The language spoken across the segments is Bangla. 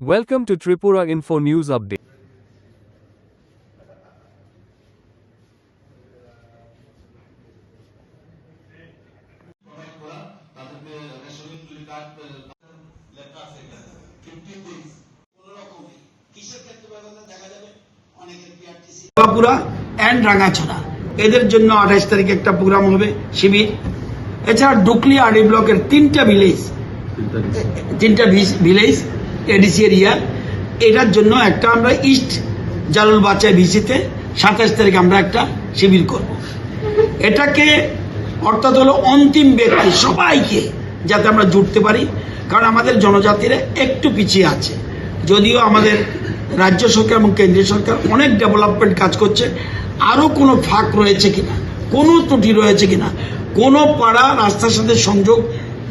Welcome to Tripura Info News Update. And Rangachhara এদের জন্য আঠাশ তারিখে একটা প্রোগ্রাম হবে, শিবির। এছাড়া ডুকলি আরডি ব্লকের তিনটা ভিলেজ তিনটা ভিলেজ এডিসি এরিয়া এটার জন্য একটা আমরা ইস্ট জালুল বাচ্চা ভিসিতে সাতাশ তারিখ আমরা একটা শিবির করব। এটাকে অর্থাৎ হলো অন্তিম ব্যক্তি সবাইকে যাতে আমরা জুটতে পারি, কারণ আমাদের জনজাতিরা একটু পিছিয়ে আছে। যদিও আমাদের রাজ্য সরকার এবং কেন্দ্রীয় সরকার অনেক ডেভেলপমেন্ট কাজ করছে, আরও কোনো ফাঁক রয়েছে কিনা, কোনো ত্রুটি রয়েছে কিনা, কোনো পাড়া রাস্তার সাথে সংযোগ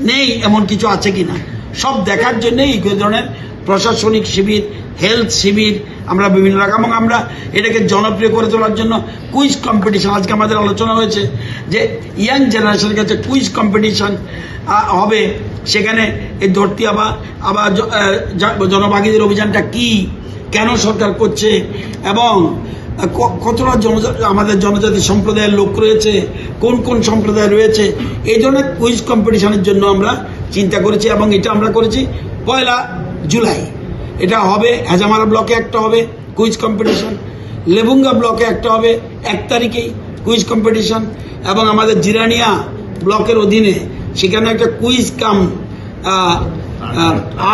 নেই এমন কিছু আছে কিনা, সব দেখার জন্য এই ধরনের প্রশাসনিক শিবির হেলথ শিবির আমরা বিভিন্ন রকম এবং আমরা এটাকে জনপ্রিয় করে তোলার জন্য কুইজ কম্পিটিশন আজকে আমাদের আলোচনা হয়েছে যে ইয়াং জেনারেশনের কাছে কুইজ কম্পিটিশন হবে সেখানে এই ধরতি আবার আবার জ- আহ, জ- জনভাগীদের অভিযানটা কি কেন সরকার করছে এবং কতটা জনজাতি আমাদের জনজাতি সম্প্রদায়ের লোক রয়েছে কোন কোন সম্প্রদায় রয়েছে এই ধরনের কুইজ কম্পিটিশনের জন্য আমরা চিন্তা করেছি এবং এটা আমরা করেছি। পয়লা জুলাই। এটা হবে হাজামারা ব্লকে একটা হবে, কুইজ কম্পিটিশন। লেবুঙ্গা ব্লকে একটা হবে, এক তারিখেই কুইজ কম্পিটিশন। এবং আমাদের জিরানিয়া ব্লকের অধীনে সেখানে একটা কুইজ কাম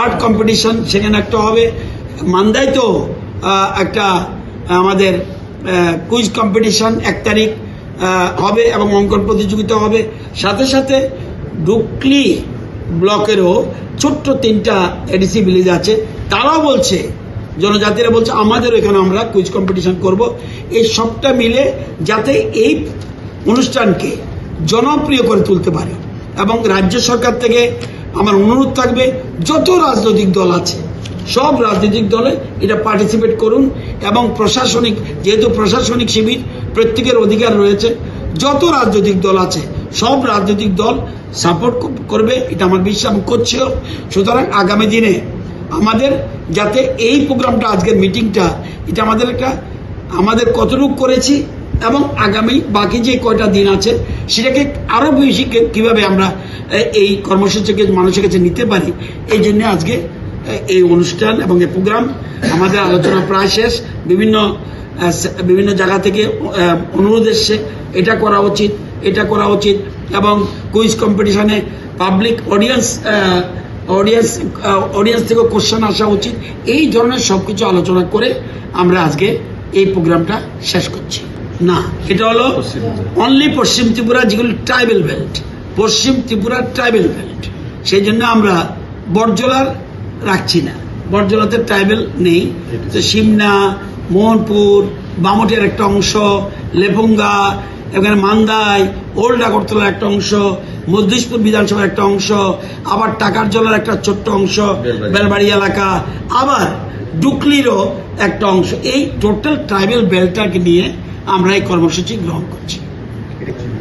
আর্ট কম্পিটিশন সেখানে একটা হবে। মান্দায় তো একটা আমাদের কুইজ কম্পিটিশন এক তারিখ হবে এবং অঙ্কন প্রতিযোগিতা হবে। সাথে সাথে ডুকলি ব্লকেরও ছোট্ট তিনটা এডিসি ভিলেজ আছে, তারাও বলছে, জনজাতিরা বলছে আমাদের এখানে আমরা কুইজ কম্পিটিশন করব। এই সবটা মিলে যাতে এই অনুষ্ঠানকে জনপ্রিয় করে তুলতে পারে। এবং রাজ্য সরকার থেকে আমার অনুরোধ থাকবে, যত রাজনৈতিক দল আছে, সব রাজনৈতিক দলে এটা পার্টিসিপেট করুন। এবং প্রশাসনিক, যেহেতু প্রশাসনিক শিবির, প্রত্যেকের অধিকার রয়েছে। যত রাজনৈতিক দল আছে সব রাজনৈতিক দল সাপোর্ট করবে, এটা আমার বিশ্বাস করছেও সুতরাং আগামী দিনে আমাদের যাতে এই প্রোগ্রামটা, আজকের মিটিংটা এটা আমাদের একটা, আমাদের কতটুকু করেছি এবং আগামী বাকি যে কয়টা দিন আছে, সেটাকে আরও বেশি কীভাবে আমরা এই কর্মসূচিকে মানুষের কাছে নিতে পারি, এই জন্য আজকে এই অনুষ্ঠান এবং এই প্রোগ্রাম আমাদের আলোচনা প্রায় শেষ। বিভিন্ন বিভিন্ন জায়গা থেকে অনুরোধ এসছে, এটা করা উচিত। এটা করা উচিত। এবং কুইজ কম্পিটিশনে পাবলিক অডিয়েন্স অডিয়েন্স অডিয়েন্স থেকে কোশ্চেন আসা উচিত। এই ধরনের সবকিছু আলোচনা করে আমরা আজকে এই প্রোগ্রামটা শেষ করছি। না এটা হলো অনলি পশ্চিম ত্রিপুরা যেগুলো ট্রাইবেল বেল্ট পশ্চিম ত্রিপুরা ট্রাইবেল বেল্ট সেই জন্য আমরা বরজলার রাখছি না। বরজলাতে ট্রাইবেল নেই। তো সিমনা মোহনপুর বামটিয়ার একটা অংশ লেপুঙ্গা এখানে মান্দাই ওল্ড আগরতলার একটা অংশ মধ্যিশপুর বিধানসভার একটা অংশ আবার টাকার জলের একটা ছোট্ট অংশ বেলবাড়ি এলাকা আবার ডুকলিরও একটা অংশ। এই টোটাল ট্রাইবেল বেল্টটাকে নিয়ে আমরা এই কর্মসূচি গ্রহণ করছি।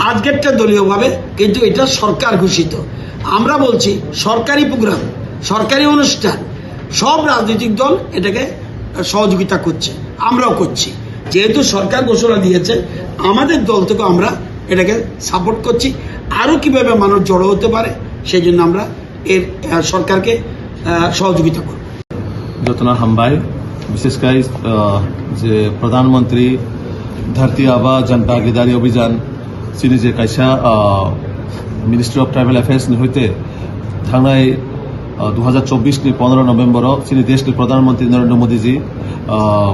আজকেরটা দলীয়ভাবে কিন্তু এটা সরকার ঘোষিত। আমরা বলছি সরকারি প্রোগ্রাম সরকারি অনুষ্ঠান সব রাজনৈতিক দল এটাকে সহযোগিতা করছে। আমরাও করছি। যেহেতু সরকার ঘোষণা দিয়েছে, আমাদের দল থেকে আমরা এটাকে সাপোর্ট করছি। আরও কীভাবে মানুষ জড়ো হতে পারে সেই জন্য আমরা এর সরকারকে সহযোগিতা করব। যতনা হাম্বাই, বিশেষ করে যে প্রধানমন্ত্রী ধরতি আবা জন ভাগিদারি অভিযান সিনি যে কাইসা মিনিস্ট্রি অফ ট্রাইবেল অ্যাফেয়ার্স হইতে থানায় દુ હજાર ચોવીસની પંદર નવેમ્બર શ્રી દેશની પ્રધાનમંત્રી નરેન્દ્ર મોદીજી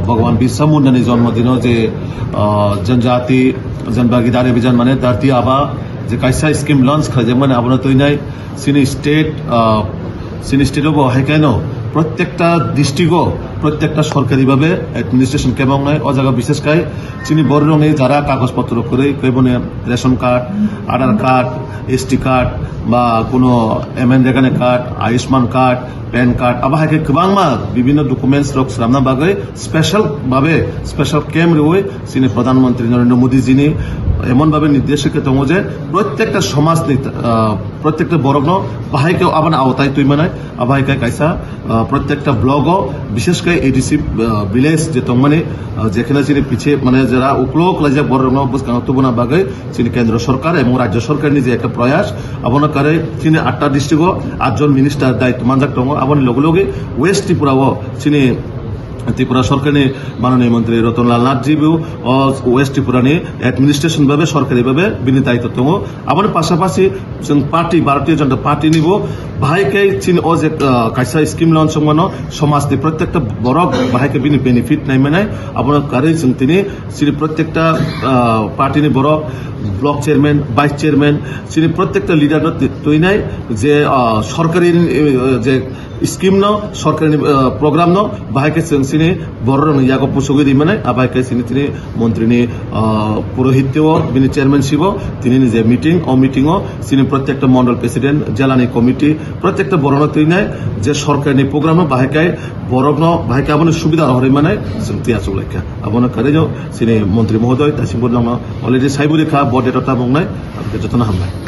ભગવાન બિરસા મુંડાની જન્મદિન જે જનજાતિ જનભાગીદાર અભિયાન મને ધરતી આવા যে মানে কাইসা স্কিম লঞ্চ করে মানে আপনার তৈ নাই সিনি স্টেট সিনি স্টেটও হয় কেন, প্রত্যেকটা ডিস্ট্রিক্টও প্রত্যেকটা সরকারিভাবে অ্যাডমিনিস্ট্রেশন কেমন নয় ও জায়গা বিশেষ কাজ চিনি বড় রঙে যারা কাগজপত্র করে, কেবনে ration card, Aadhaar card ST card বা কোনো এমএন যেখানে card Ayushman card PAN card আবার হাইকে কিবাংমা বিভিন্ন ডকুমেন্টস লোক সামনা বাগে স্পেশাল ভাবে স্পেশাল ক্যাম্প রয়ে সিনি প্রধানমন্ত্রী নরেন্দ্র মোদী যিনি এমনভাবে নির্দেশিকা তঙ্গ যে প্রত্যেকটা সমাজ প্রত্যেকটা বর্গ বাহাইকে আবার আওতায় তুই মানে আবাহিকা কাইসা প্রত্যেকটা ব্লগ বিশেষ করে এডিসি ভিলেজ যে তো মানে যেখানে যিনি পিছিয়ে মানে যারা উকলোক লাইজা বর্গ বুঝ কাঙাতুবনা বাগে যিনি কেন্দ্র সরকার এবং রাজ্য সরকার নিজে একটা প্রয়াস আপনার কারে চিনি আটটা ডিস্ট্রিক্ট আটজন মিনিস্টার দায়িত্ব। মানজাক দङ আবনি লগে লগে ওয়েস্ট ত্রিপুরা সরকার মাননীয় মন্ত্রী রতনলাল নাথজিও ওয়েস্ট ত্রিপুরা নিয়ে অ্যাডমিনিস্ট্রেশনভাবে সরকারিভাবে বিনীত দায়িত্ব তো আমার পাশাপাশি পার্টি, ভারতীয় জনতা পার্টি নিব, ভাইকে চিন ও যে কাইসা স্কিম লঞ্চ মানো সমাজ প্রত্যেকটা বড় ভাইকে বেনিফিট নাই মানে আপনার কারে তিনি চিনি প্রত্যেকটা পার্টি নি বড় ব্লক চেয়ারম্যান ভাইস চেয়ারম্যান চিনি প্রত্যেকটা লিডার তৈ যে সরকারি যে স্কিম ন সরকারি প্রোগ্রাম ন বাহাইকে जों চিনি বড় ইয়াগো পুসুগি দি মানে আবাইকে চিনি তিনি মন্ত্রীনি পুরোহিত্য বিনি চেয়ারম্যানশিপ তিনি নিজে মিটিং ও মিটিং চিনি প্রত্যেকটা মন্ডল প্রেসিডেন্ট জেলানি কমিটি প্রত্যেকটা বড় তৈ নাই যে সরকারি প্রোগ্রাম বাহাইকাই বড় বাহাইকে আপনার সুবিধা হরে মানে তিয়া চুলাইকা আপনার কারে চিনি মন্ত্রী মহোদয় তাসিমবো অলরেডি সাইবুরিখা বুংনাই আপনাকে যতন হামলায়